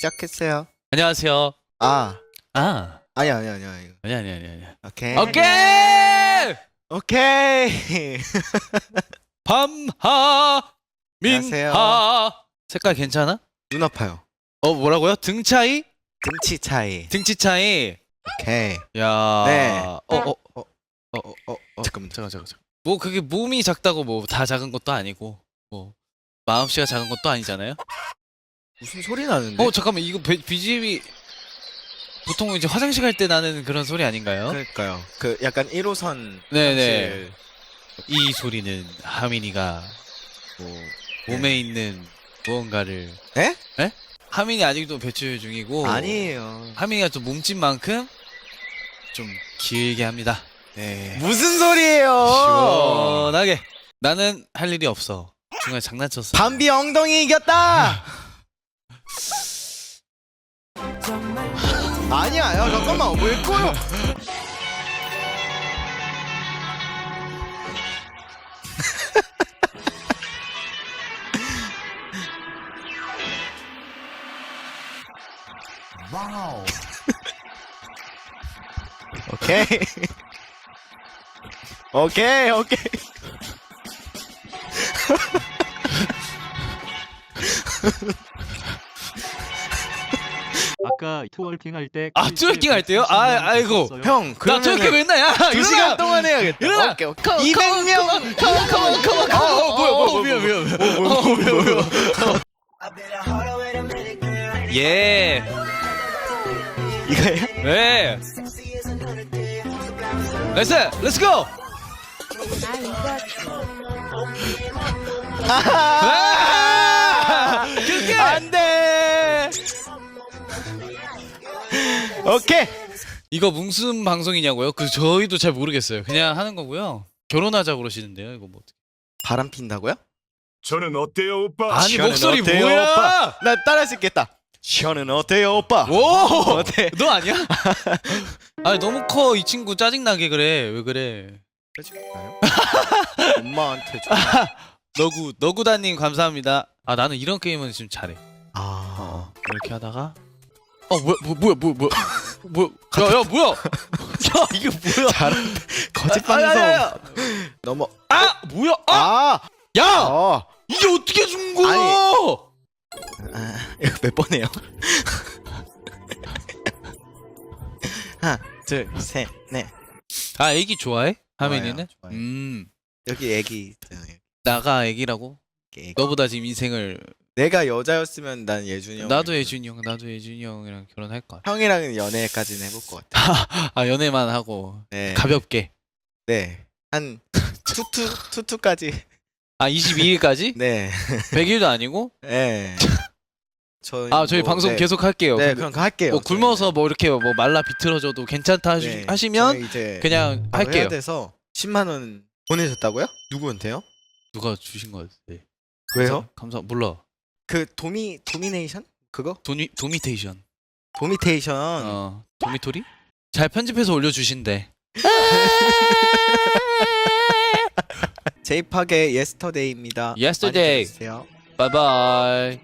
시작했어요. 안녕하세요. 아, 아, 아니 아니 아니 아니. 아니 아니 아니 아니. 오케이. 오케이. 오케이. 밤하 안녕하세요. 민하. 색깔 괜찮아? 눈 아파요. 어 뭐라고요? 등 차이? 등치 차이. 등치 차이. 오케이. 야. 네. 어 어. 어, 어, 어, 어. 잠깐만 잠깐 잠깐 잠깐. 뭐 그게 몸이 작다고 뭐 다 작은 것도 아니고 뭐 마음씨가 작은 것도 아니잖아요. 무슨 소리 나는데? 어 잠깐만 이거 비- BGM이 보통 이제 화장실 갈 때 나는 그런 소리 아닌가요? 그러니까요. 그 약간 1호선 네네. 이 소리는 하민이가 뭐 몸에 있는 무언가를 에? 에? 하민이 아직도 배출 중이고 아니에요. 하민이가 좀 몸집만큼 좀 길게 합니다. 네. 무슨 소리예요? 시원하게. 나는 할 일이 없어. 중간에 장난쳤어. 밤비 엉덩이 이겼다. 아니야, 야 잠깐만 왜 꺼요? 오케이. 오케이, 오케이. 아까 트월킹 할 때. 아, 트월킹 할 때요? 아, 아이고. 형, 나 그러면 저렇게 맨날 야. 두 시간 동안 해야겠다. 일어나. 오케이, 오케이. 200명. 컴온 컴온 컴온 컴온. 어, 뭐야, 뭐야, 뭐야, 미안 미안. 어, 미안 미안. 예. 이거예요? 네. 렛츠 렛츠 고. 아! 오케이. 이거 무슨 방송이냐고요? 그 저희도 잘 모르겠어요. 그냥 하는 거고요. 결혼하자 그러시는데요. 이거 뭐 어떻게? 바람 핀다고요? 저는 어때요 오빠? 아니 시원은 목소리 어때요, 뭐야? 오빠? 나 따라할 수 있겠다. 시원은 어때요, 오빠? 오! 어때? 너 아니야? 아니 너무 커 이 친구 짜증 나게 그래. 왜 그래? 엄마한테 줘. 너구 너구다님 감사합니다. 아 나는 이런 게임은 지금 잘해. 아, 이렇게 하다가 어 뭐야 뭐, 뭐야 뭐야 뭐야 뭐야 야 야 뭐야? 야 이게 뭐야? 잘한다. 거짓 아, 야, 방송. 야, 야. 넘어. 아 뭐야? 아! 아, 야 어. 이게 어떻게 준 거야? 아니. 아, 이거 몇 번이에요? 하나, 둘, 셋, 넷. 아 애기 좋아해? 하민이는? 좋아해요. 음 여기 애기 있잖아요. 나가 애기라고? 애기. 너보다 지금 인생을 내가 여자였으면 난 예준이 형. 나도 예준이 형 나도 예준이 형이랑 결혼할 거야. 형이랑은 연애까지는 해볼 것 같아. 아 연애만 하고 네. 가볍게. 네. 한 투투 투투까지. 아 22일까지? 네. 100일도 아니고? 네. 저희 아 저희 뭐, 방송 네. 계속 할게요. 네, 근데 그럼 할게요. 뭐 굶어서 뭐 이렇게 뭐 말라 비틀어져도 괜찮다 하시, 네, 하시면 저희 이제 그냥 바로 할게요. 돼서 10만 원 보내셨다고요? 누구한테요? 누가 주신 거 같아. 왜요? 감사 몰라. 그 도미 도미네이션 그거? 도미 도미테이션. 도미테이션. 어 도미토리? 잘 편집해서 올려주신대. 제이팍의 예스터데이입니다. Yesterday. 많이 들어주세요. 바이바이.